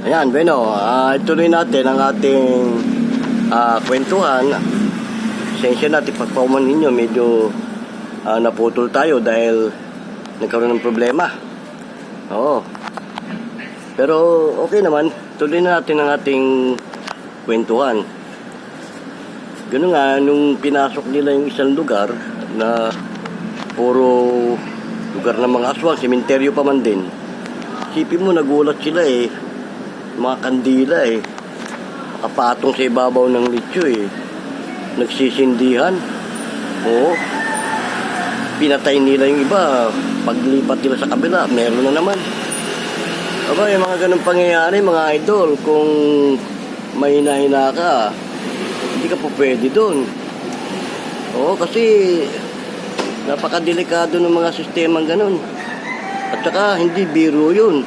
Ayan, bueno, ah, ituloy natin ang ating ah, kwentuhan. Sensya natin pagpauman ninyo, medyo ah, naputol tayo dahil nagkaroon ng problema. Oo. Pero okay naman, tuloy na natin ang ating kwentuhan. Ganun nga, nung pinasok nila yung isang lugar na puro lugar ng mga aswang, sementeryo pa man din. Sipin mo, nagulat sila eh. Mga kandila eh. Nakapatong sa ibabaw ng lityo eh. Nagsisindihan. Oo. Pinatay nila yung iba. Paglipat nila sa kabila, meron na naman. Aba, yung mga ganun pangyayari, mga idol, kung may hina ka, hindi ka po pwede doon. Oo, kasi napakadelikado ng mga sistemang ganun. At saka, hindi biro yun.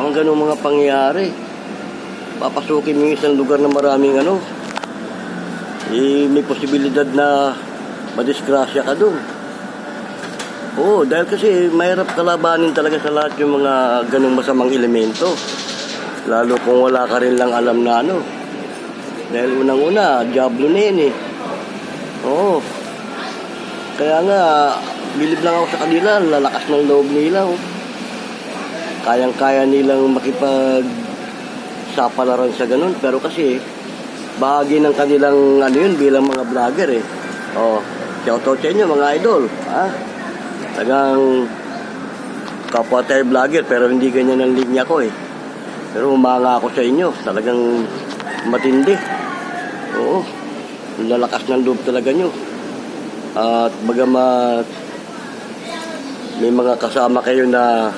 Mga ganun mga pangyayari. Papasukin mo isang lugar na maraming ano, eh, may posibilidad na madisgrasya ka doon. Oo, dahil kasi mahirap kalabanin talaga sa lahat yung mga ganung masamang elemento. Lalo kung wala ka rin lang alam na ano. Dahil unang-una, Diablo na yun eh. Oo. Kaya nga, bilib lang ako sa kanila, lalakas ng loob nila. Oh. Kayang-kaya nilang makipag sapalaran sa ganun. Pero kasi, bahagi ng kanilang ano yun bilang mga vlogger eh. Oh, shoutout sa inyo mga idol. Ha? Tagang kapwa tayo vlogger pero hindi ganyan ang linya ko eh. Pero humanga ako sa inyo. Talagang matindi. Oo. Lalakas ng loob talaga nyo. At bagamat may mga kasama kayo na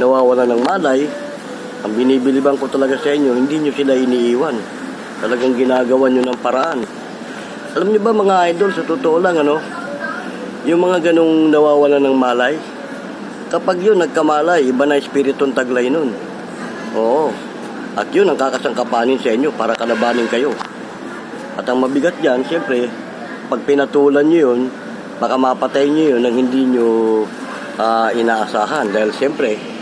nawawala ng malay, ang binibiliban ko talaga sa inyo, hindi nyo sila iniiwan. Talagang ginagawa nyo ng paraan. Alam nyo ba mga idol, sa totoo lang ano, yung mga ganong nawawala ng malay, kapag yun nagkamalay, iba na espiritong taglay nun. Oo. At yun ang kakasangkapanin sa inyo para kalabanin kayo. At ang mabigat dyan, siyempre, pag pinatulan nyo yun, baka mapatay nyo yun nang hindi nyo ah, inaasahan. Dahil siyempre,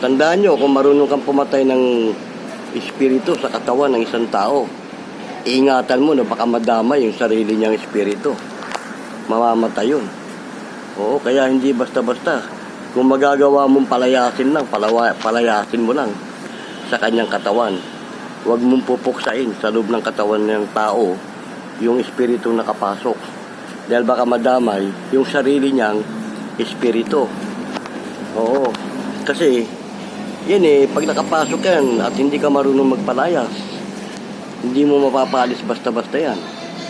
tandaan nyo kung marunong kang pumatay ng espiritu sa katawan ng isang tao, ingatan mo na baka madama yung sarili niyang espiritu. Mamamatay yun. Oo, kaya hindi basta-basta. Kung magagawa mong palayasin lang, palawa, palayasin mo lang sa kanyang katawan. Huwag mong pupuksain sa loob ng katawan ng tao yung espiritu nakapasok. Dahil baka madamay yung sarili niyang espiritu. Oo. Kasi, yan eh, pag nakapasok yan at hindi ka marunong magpalayas, hindi mo mapapalis basta-basta yan.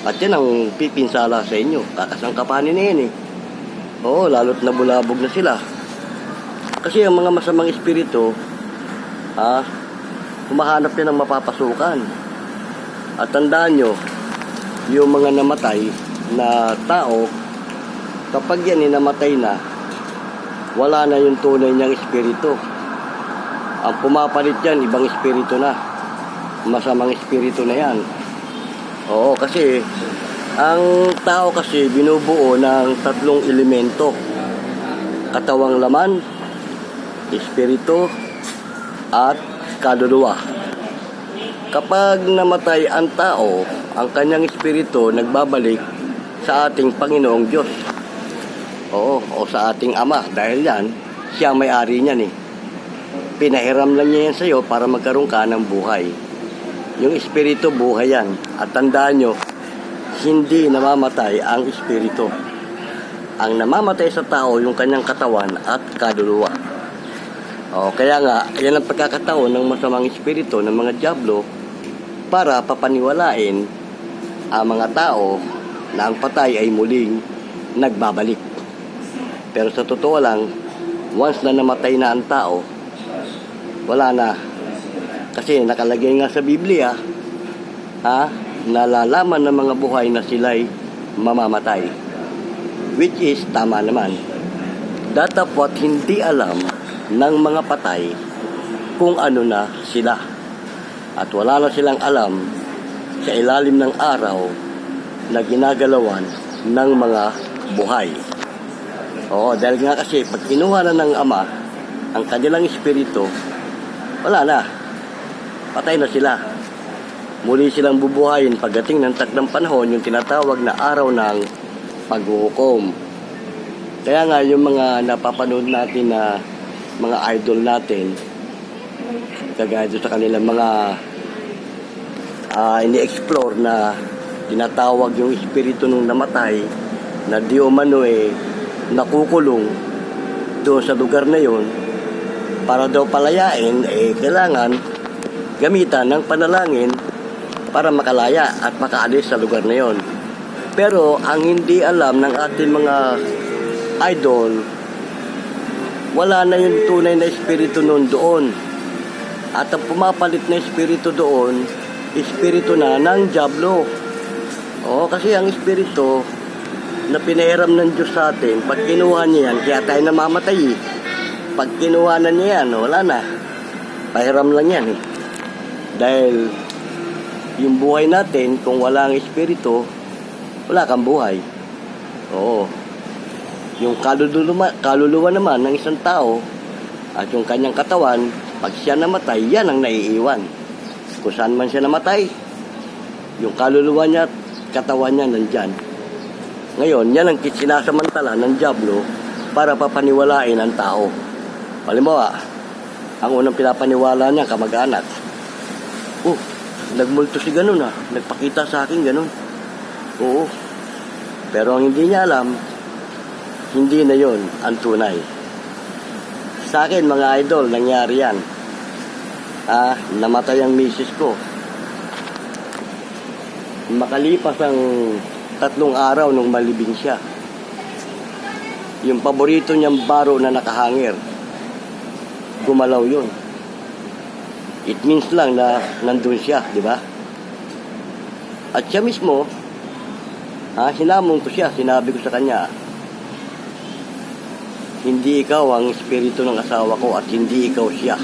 At yan ang pipinsala sa inyo. Kakasangkapanin na yan eh. Oo, lalo't nabulabog na sila. Kasi ang mga masamang espiritu, ha, humahanap yan ng mapapasukan. At tandaan nyo, yung mga namatay na tao, kapag yan eh, namatay na, wala na yung tunay niyang espiritu. Ang pumapalit yan, ibang espiritu na. Masamang espiritu na yan. Oo, kasi ang tao kasi binubuo ng tatlong elemento. Katawang laman, espiritu, at kaluluwa. Kapag namatay ang tao, ang kanyang espiritu nagbabalik sa ating Panginoong Diyos. Oo, o sa ating Ama. Dahil yan, siya may-ari niyan eh. Pinahiram lang niya yan sa'yo para magkaroon ka ng buhay. Yung espiritu, buhay yan. At tandaan nyo, hindi namamatay ang espiritu. Ang namamatay sa tao, yung kanyang katawan at kaluluwa. O, kaya nga, yan ang pagkakataon ng masamang espiritu ng mga diablo para papaniwalain ang mga tao na ang patay ay muling nagbabalik. Pero sa totoo lang, once na namatay na ang tao, wala na. Kasi nakalagay nga sa Biblia, ha, nalalaman ng mga buhay na sila'y mamamatay. Which is tama naman. Datapot hindi alam ng mga patay kung ano na sila. At wala na silang alam sa ilalim ng araw na ginagalawan ng mga buhay. Oo, dahil nga kasi pag kinuha na ng Ama ang kanilang espiritu, wala na. Patay na sila. Muli silang bubuhayin pagdating ng takdang panahon, yung tinatawag na araw ng paghuhukom. Kaya nga yung mga napapanood natin na mga idol natin, kagaya sa kanilang mga ah, ini-explore na tinatawag yung espiritu nung namatay na di umano eh nakukulong doon sa lugar na yon para daw palayain eh kailangan gamitan ng panalangin para makalaya at makaalis sa lugar na yon. Pero ang hindi alam ng ating mga idol, wala na yung tunay na espiritu noon doon. At ang pumapalit na espiritu doon, espiritu na ng Diablo. Oo, kasi ang espiritu na pinahiram ng Diyos sa atin, pag kinuha niya yan, kaya tayo namamatay eh. Pag kinuha na niya yan, wala na. Pahiram lang yan eh. Dahil yung buhay natin, kung wala ang espiritu, wala kang buhay. Oo. Yung kaluluwa, kaluluwa naman ng isang tao at yung kanyang katawan, pag siya namatay, yan ang naiiwan. Kung saan man siya namatay, yung kaluluwa niya at katawan niya nandyan. Ngayon, yan ang sinasamantala ng Diablo para papaniwalain ang tao. Halimbawa, ang unang pinapaniwala niya, kamag-anak. Oh, nagmulto si ganun ah. Nagpakita sa akin ganun. Oo. Pero ang hindi niya alam, hindi na yon ang tunay. Sa akin, mga idol, nangyari yan. Ah, namatay ang misis ko. Makalipas ang tatlong araw nung malibing siya. Yung paborito niyang baro na nakahangir, gumalaw yun. It means lang na nandun siya, di ba? At siya mismo, ha, sinamon ko siya, sinabi ko sa kanya, hindi ikaw ang espiritu ng asawa ko at hindi ikaw siya.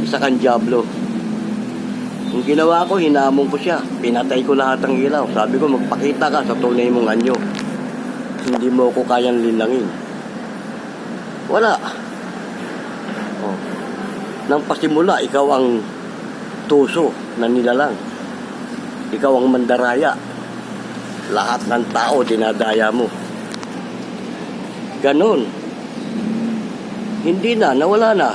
Isa kang Diablo. Yung ginawa ko, hinamon ko siya. Pinatay ko lahat ng ilaw. Sabi ko, magpakita ka sa tunay mong anyo. Hindi mo ko kayang linangin. Wala. Oh. Nang pasimula, ikaw ang tuso na nilalang. Ikaw ang mandaraya. Lahat ng tao dinadaya mo. Ganon. Hindi na, nawala na.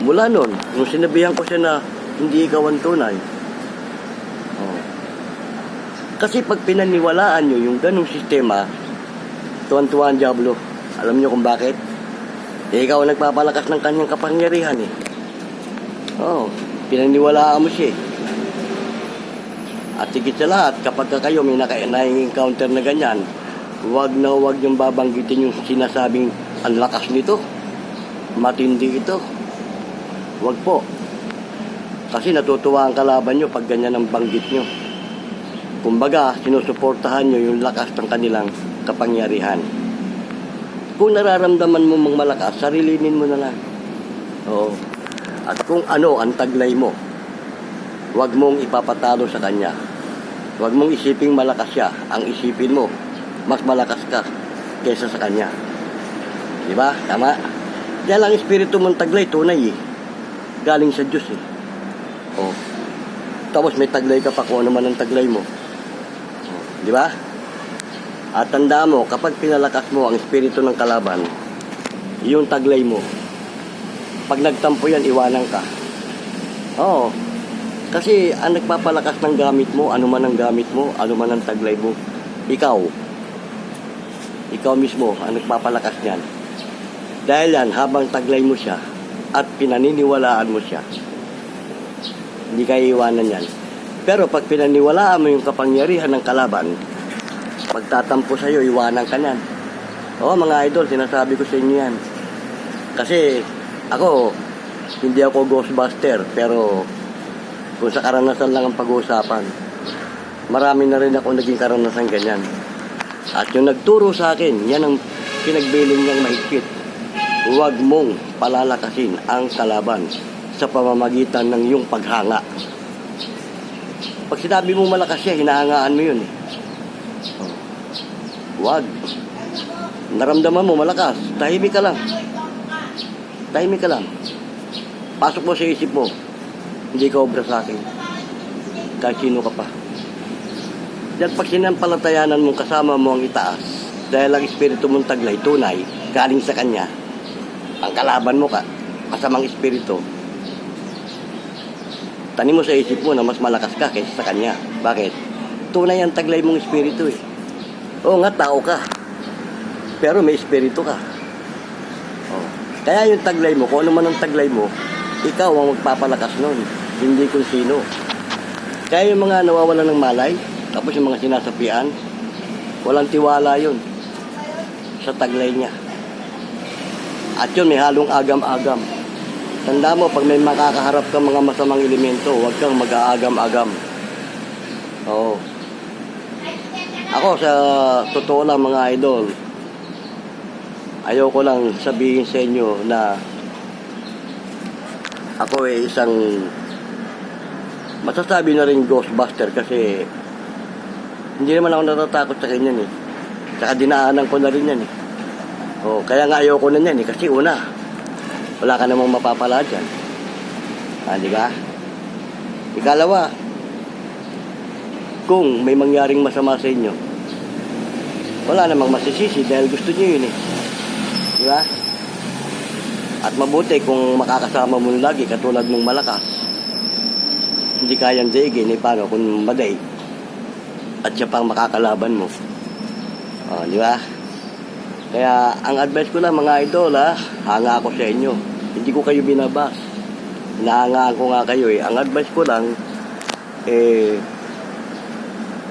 Mula nun, nung sinabihan ko siya na hindi ikaw ang tunay. Oh. Kasi pag pinaniwalaan nyo yung ganong sistema, tuwan-tuwa ang Diablo. Alam nyo kung bakit? Eh, ikaw nagpapalakas ng kanyang kapangyarihan eh. Oo, oh, pinaniwalaan mo siya eh. At higit sa lahat, kapag ka kayo may naka- na-encounter na ganyan, huwag na huwag yung babanggitin yung sinasabing ang lakas nito. Matindi ito. Huwag po. Kasi natutuwa ang kalaban nyo pag ganyan ang banggit nyo. Kumbaga, sinusuportahan nyo yung lakas ng kanilang kapangyarihan. Kung nararamdaman mo mong malakas, sarilinin mo na lang. Oo. At kung ano ang taglay mo, huwag mong ipapatalo sa kanya. Huwag mong isiping malakas siya. Ang isipin mo, mas malakas ka kaysa sa kanya. Di ba? Tama? Kaya lang espiritu mong taglay, tunay eh. Galing sa Diyos eh. Oh. Tapos may taglay ka pa kung ano man ang taglay mo. Di ba? At tanda mo, kapag pinalakas mo ang espiritu ng kalaban, yung taglay mo, pag nagtampo yan, iwanan ka. Oo. Kasi ang nagpapalakas ng gamit mo, ano man ang gamit mo, ano man ang taglay mo, ikaw. Ikaw mismo ang nagpapalakas niyan. Dahil yan, habang taglay mo siya at pinaniniwalaan mo siya, hindi ka iiwanan yan. Pero pag pinaniwalaan mo yung kapangyarihan ng kalaban, pagtatampo sa'yo, iwanan ka niyan. Oo, mga idol, sinasabi ko sa inyo yan. Kasi ako, hindi ako ghostbuster, pero kung sa karanasan lang ang pag-uusapan, marami na rin ako naging karanasan ganyan. At yung nagturo sa akin, yan ang pinagbiling niyang mahigpit. Huwag mong palalakasin ang kalaban sa pamamagitan ng iyong paghanga. Pag sinabi mo malakas siya, hinahangaan mo yun. eh. Huwag. Naramdaman mo malakas, tahimik ka lang. Tahimik ka lang. Pasok mo sa isip mo, hindi ka obra sa akin. Kahit sino ka pa. Dahil pag sinampalatayanan mong kasama mo ang itaas, dahil ang espiritu mong taglay, tunay, galing sa kanya, ang kalaban mo ka, kasamang espiritu, tanim mo sa isip mo na mas malakas ka kaysa sa kanya. Bakit? Tunay ang taglay mong espiritu eh. Oo nga, tao ka. Pero may espiritu ka. Oh. Kaya yung taglay mo, kung ano man ang taglay mo, ikaw ang magpapalakas nun. Hindi kung sino. Kaya yung mga nawawala ng malay, tapos yung mga sinasapian, walang tiwala yun sa taglay niya. At yun, may halong agam-agam. Tanda mo, pag may makakaharap kang mga masamang elemento, huwag kang mag-aagam-agam. Oo. Ako, sa totoo lang mga idol, ayoko lang sabihin sa inyo na ako ay isang masasabi na rin Ghostbuster kasi hindi naman ako natatakot sa ganyan eh. Saka dinaanan ko na rin yan eh. Oh, kaya nga ayoko na yan eh kasi una, wala ka namang mapapala dyan. Ah, di ba? Ikalawa, kung may mangyaring masama sa inyo, wala namang masisisi dahil gusto niyo yun eh. Di ba? At mabuti kung makakasama mo lagi katulad mong malakas. Hindi kayang daigin, eh paano kung maday at siya pang makakalaban mo. Oh, di ba? Kaya ang advice ko lang mga idol ha, hanga ako sa inyo. Hindi ko kayo binabas. Hinahangaan ko nga kayo eh. Ang advice ko lang, eh,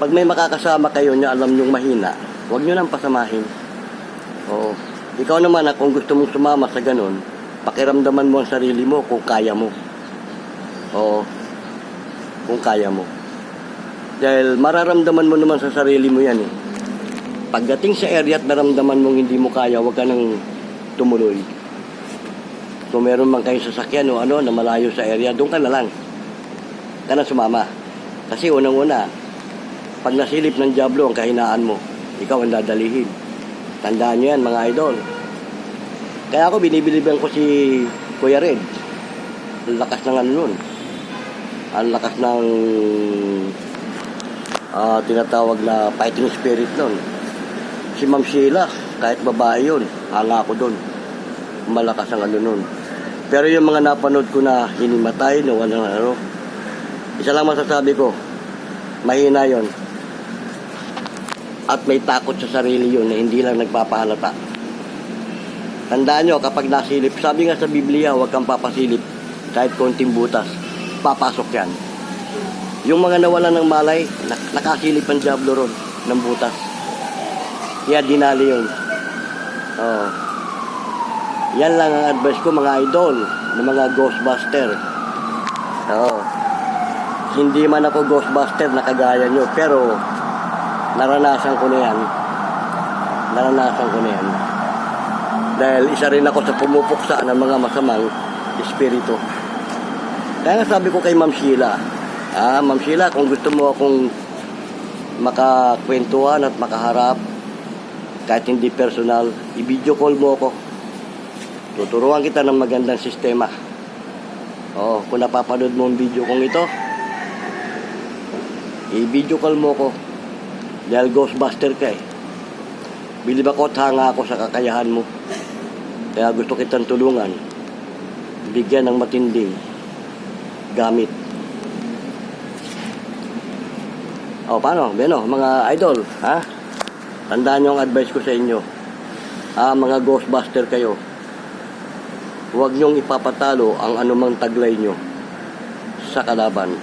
pag may makakasama kayo na alam nyong mahina, huwag nyo nang pasamahin. Oo. Ikaw naman na kung gusto mong sumama sa ganun, pakiramdaman mo ang sarili mo kung kaya mo. Oo. Kung kaya mo. Dahil mararamdaman mo naman sa sarili mo yan eh. Pagdating sa area at naramdaman mong hindi mo kaya, huwag ka nang tumuloy. Kung meron man kayo sasakyan o ano na malayo sa area, doon ka na lang. Ka na sumama. Kasi unang-una, pag nasilip ng Diablo ang kahinaan mo, ikaw ang dadalihin. Tandaan nyo yan, mga idol. Kaya ako binibiliban ko si Kuya Red. Ang lakas ng ano nun. Ang lakas ng ah, tinatawag na fighting spirit nun. Si Ma'am Sheila, kahit babae yun, hanga ako doon. Malakas ang ano nun. Pero yung mga napanood ko na hinimatay, na walang ano, isa lang masasabi ko, mahina yon At may takot sa sarili yun na hindi lang nagpapahalata. Tandaan nyo, kapag nasilip, sabi nga sa Biblia, huwag kang papasilip kahit konting butas. Papasok yan. Yung mga nawalan ng malay, nak- nakasilip ang Diablo ron ng butas. Kaya dinali yun. Oo. Yan lang ang advice ko mga idol ng mga Ghostbuster. Oo. Hindi man ako Ghostbuster na kagaya nyo, pero naranasan ko na yan. Naranasan ko na yan. Dahil isa rin ako sa pumupuksa ng mga masamang espiritu. Kaya sabi ko kay Ma'am Sheila, ah, Ma'am Sheila, kung gusto mo akong makakwentuhan at makaharap, kahit hindi personal, i-video call mo ako. Tuturuan kita ng magandang sistema. Oo, kung napapanood mo ang video kong ito, i-video call mo ko. Dahil Ghostbuster ka eh. Bilib ako at hanga ako sa kakayahan mo. Kaya gusto kitang tulungan. Bigyan ng matinding gamit. O, paano? Beno, mga idol, ha? Tandaan nyo ang advice ko sa inyo. Ah, mga Ghostbuster kayo. Huwag nyong ipapatalo ang anumang taglay nyo sa kalaban.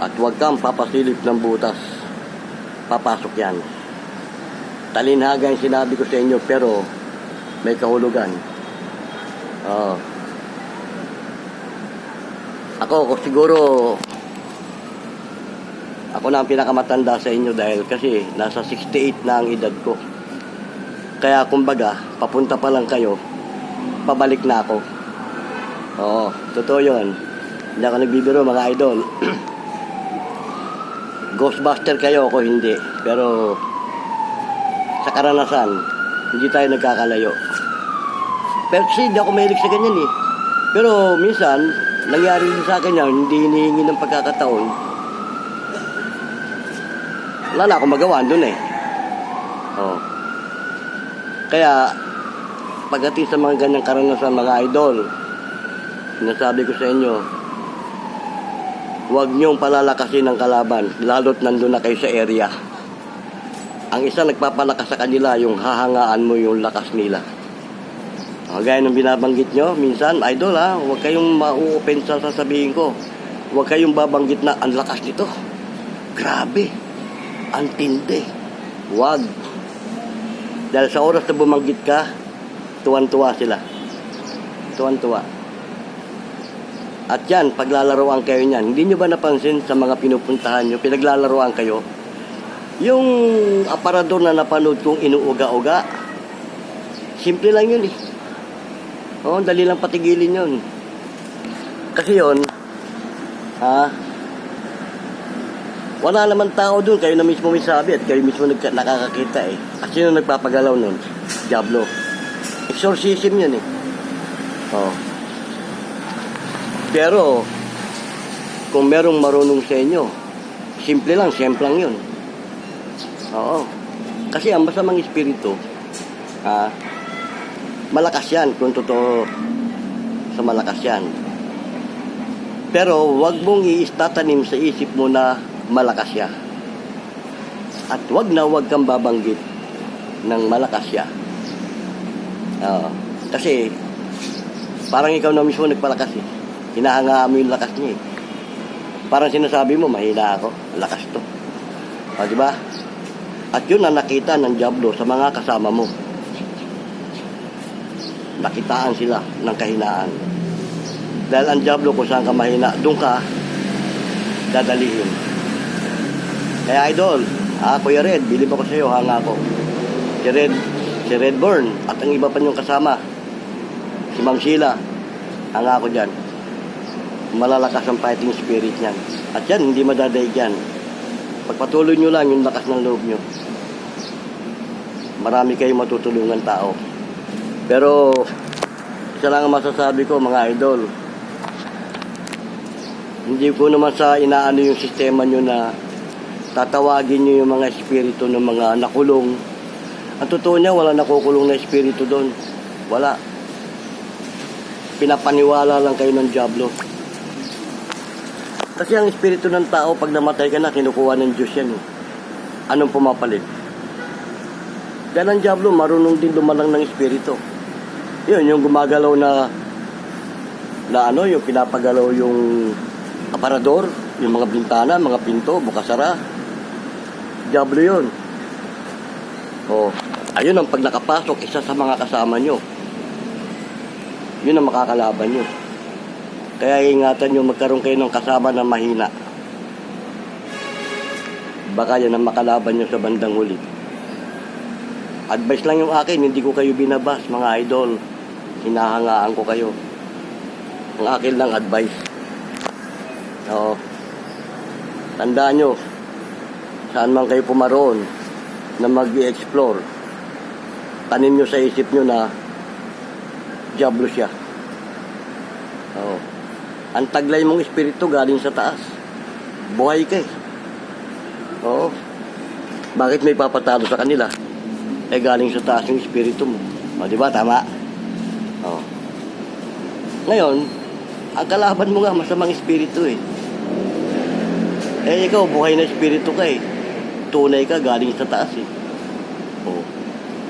At huwag kang papasilip ng butas. Papasok yan. Talinhaga yung sinabi ko sa inyo pero may kahulugan. Oo. Ako, ako siguro ako na ang pinakamatanda sa inyo dahil kasi nasa 68 na ang edad ko. Kaya kumbaga, papunta pa lang kayo, pabalik na ako. Oo, totoo yun. Hindi ako nagbibiro mga idol. Ghostbuster kayo, ako hindi. Pero sa karanasan, hindi tayo nagkakalayo. Pero kasi hindi ako mahilig sa ganyan eh. Pero minsan, nangyari din sa akin yan, hindi hinihingi ng pagkakataon. Wala na akong magawa doon eh. Oh. Kaya, pagdating sa mga ganyang karanasan mga idol, sinasabi ko sa inyo, huwag niyong palalakasin ng kalaban, lalo't nandun na kayo sa area. Ang isa nagpapalakas sa kanila, yung hahangaan mo yung lakas nila. Ah, gaya ng binabanggit nyo, minsan, idol ha, huwag kayong mauopen sa sasabihin ko. Huwag kayong babanggit na ang lakas nito. Grabe. Ang tindi. Huwag. Dahil sa oras na bumanggit ka, tuwan-tuwa sila. Tuwan-tuwa. At yan, paglalaroan kayo niyan, hindi nyo ba napansin sa mga pinupuntahan nyo, pinaglalaroan kayo, yung aparador na napanood kong inuuga-uga, simple lang yun eh. Oo, dali lang patigilin yun. Kasi yun, ha, wala naman tao dun, kayo na mismo may sabi at kayo mismo nagka, nakakakita eh. At sino nagpapagalaw nun? Diablo. Exorcism yun eh. Oo. Pero, kung merong marunong sa inyo, simple lang, simple lang yun. Oo. Kasi ang masamang espiritu, ah, malakas yan kung totoo sa malakas yan. Pero wag mong iistatanim sa isip mo na malakas siya. At wag na wag kang babanggit ng malakas siya. Oo. Kasi parang ikaw na mismo nagpalakas eh. Hinahangaan mo yung lakas niya eh. Parang sinasabi mo, mahina ako. Lakas to. O, di ba? At yun ang nakita ng Diablo sa mga kasama mo. Nakitaan sila ng kahinaan. Dahil ang Diablo kung saan ka mahina, doon ka dadalihin. Kaya idol, ah, Kuya Red, bilib ako sa iyo, hanga ko. Si Red, si Redburn, at ang iba pa niyong kasama, si Ma'am Sheila, hanga ako dyan. Malalakas ang fighting spirit niyan. At yan, hindi madadaig yan. Pagpatuloy nyo lang yung lakas ng loob nyo. Marami kayong matutulungan tao. Pero, isa lang ang masasabi ko mga idol. Hindi ko naman sa inaano yung sistema nyo na tatawagin nyo yung mga espiritu ng mga nakulong. Ang totoo niya, wala nakukulong na espiritu doon. Wala. Pinapaniwala lang kayo ng Diablo. Kasi ang espiritu ng tao, pag namatay ka na, kinukuha ng Diyos yan. Eh. Anong pumapalit? Dahil ang Diablo, marunong din lumalang ng espiritu. Yun, yung gumagalaw na na ano, yung pinapagalaw yung aparador, yung mga bintana, mga pinto, bukasara. Diablo yun. Oh, ayun ang pag nakapasok, isa sa mga kasama nyo. Yun ang makakalaban nyo. Kaya ingatan nyo magkaroon kayo ng kasama na mahina. Baka yan ang makalaban nyo sa bandang huli. Advice lang yung akin, hindi ko kayo binabas, mga idol. Hinahangaan ko kayo. Ang akin lang advice. Oo. Tandaan nyo, saan man kayo pumaroon na mag explore tanim nyo sa isip nyo na Diablo siya. Ang taglay mong espiritu galing sa taas. Buhay ka eh. Oo. Bakit may papatalo sa kanila? Eh galing sa taas yung espiritu mo. O, di ba? Tama? Oo. Ngayon, ang kalaban mo nga masamang espiritu eh. Eh ikaw, buhay na espiritu ka eh. Tunay ka galing sa taas eh. Oo.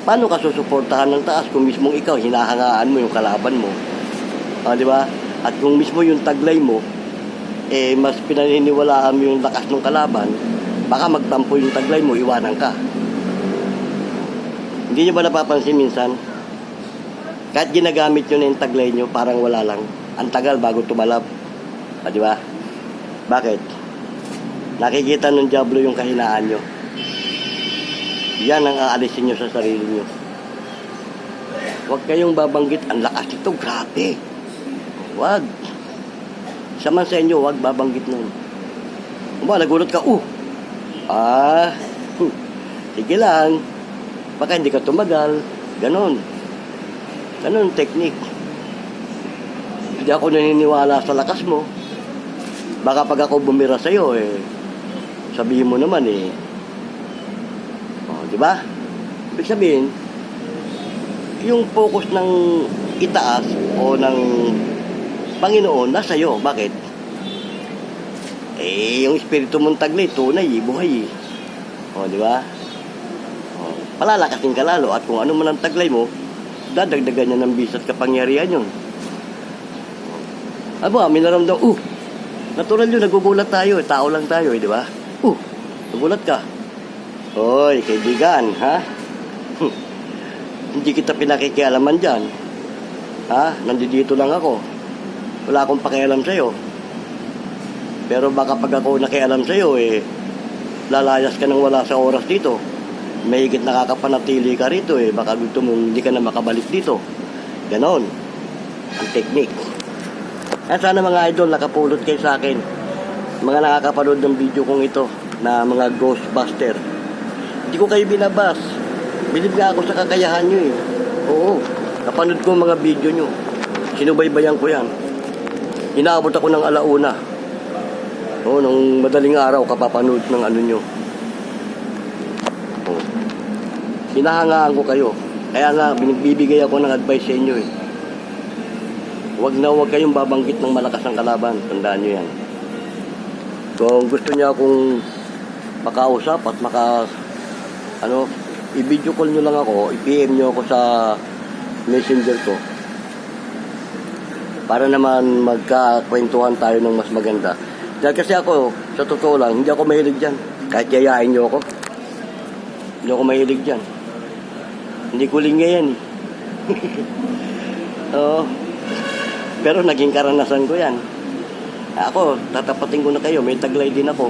Paano ka susuportahan ng taas kung mismong ikaw hinahangaan mo yung kalaban mo? Ah, di ba? At kung mismo yung taglay mo, eh mas pinaniniwalaan mo yung lakas ng kalaban, baka magtampo yung taglay mo, iwanan ka. Hindi niyo ba napapansin minsan? Kahit ginagamit nyo na yung taglay nyo, parang wala lang. Ang tagal bago tumalab. Ah, di ba? Bakit? Nakikita ng Diablo yung kahinaan nyo. Yan ang aalisin nyo sa sarili nyo. Huwag kayong babanggit, ang lakas nito, grabe. Huwag. Isa man sa inyo, huwag babanggit nun. Ba, nagulat ka, uh, ah, hmm, sige lang. Baka hindi ka tumagal. Ganon. Ganon technique. Hindi ako naniniwala sa lakas mo. Baka pag ako bumira sa'yo, eh, sabihin mo naman eh. Oh, di ba? Ibig sabihin, yung focus ng itaas o ng Panginoon nasa iyo. Bakit? Eh, yung espiritu mong taglay, tunay, eh, buhay eh. O, di ba? O, palalakasin ka lalo at kung ano man ang taglay mo, dadagdagan niya ng bisat kapangyarihan yun. Aba, may naramdam, uh, natural yun, nagugulat tayo, eh, tao lang tayo, eh, di ba? Uh, nagulat ka. Hoy, kaibigan, ha? Hindi kita pinakikialaman dyan. Ha? Nandito lang ako. Wala akong pakialam sa'yo. Pero baka pag ako nakialam sa'yo, eh, lalayas ka nang wala sa oras dito. May higit nakakapanatili ka rito, eh. Baka gusto mong hindi ka na makabalik dito. Ganon. Ang technique. At sana mga idol, nakapulot kayo sa akin. Mga nakakapanood ng video kong ito na mga Ghostbuster. Hindi ko kayo binabas. Bilib nga ako sa kakayahan nyo eh. Oo. Napanood ko mga video nyo. Sinubaybayan ko yan. Inaabot ako ng alauna. Oo, nung madaling araw kapapanood ng ano nyo. Oo. Hinahangaan ko kayo. Kaya nga, binigbibigay ako ng advice sa inyo eh. Huwag na huwag kayong babanggit ng malakas ang kalaban. Tandaan nyo yan. Kung gusto niya akong makausap at maka ano, i-video call nyo lang ako, i-PM nyo ako sa messenger ko. Para naman magkakwentuhan tayo ng mas maganda. Dahil kasi ako, sa totoo lang, hindi ako mahilig dyan. Kahit yayain nyo ako. Hindi ako mahilig dyan. Hindi ko linya yan eh. Oo. Pero naging karanasan ko yan. Ako, tatapatin ko na kayo. May taglay din ako.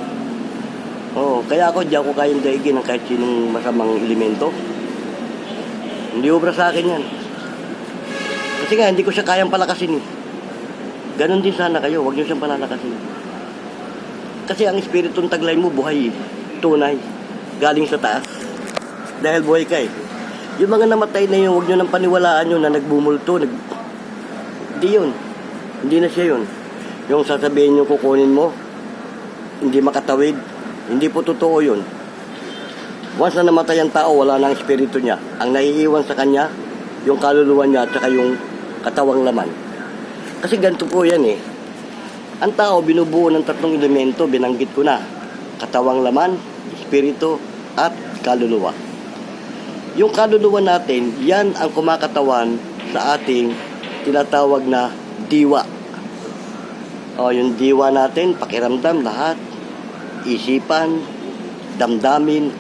Oo, kaya ako di ako kayang daigin ng kahit sinong masamang elemento. Hindi obra sa akin yan. Kasi nga, hindi ko siya kayang palakasin eh. Ganon din sana kayo, huwag niyo siyang palalakasin. Kasi ang espiritong taglay mo, buhay. Tunay. Galing sa taas. Dahil buhay ka eh. Yung mga namatay na yun, huwag niyo nang paniwalaan yun na nagbumulto. Nag... Hindi yun. Hindi na siya yun. Yung sasabihin yung kukunin mo, hindi makatawid, hindi po totoo yun. Once na namatay ang tao, wala na ang espiritu niya. Ang naiiwan sa kanya, yung kaluluwa niya at saka yung katawang laman. Kasi ganito po yan eh. Ang tao binubuo ng tatlong elemento, binanggit ko na. Katawang laman, espiritu, at kaluluwa. Yung kaluluwa natin, yan ang kumakatawan sa ating tinatawag na diwa. O, yung diwa natin, pakiramdam lahat, isipan, damdamin,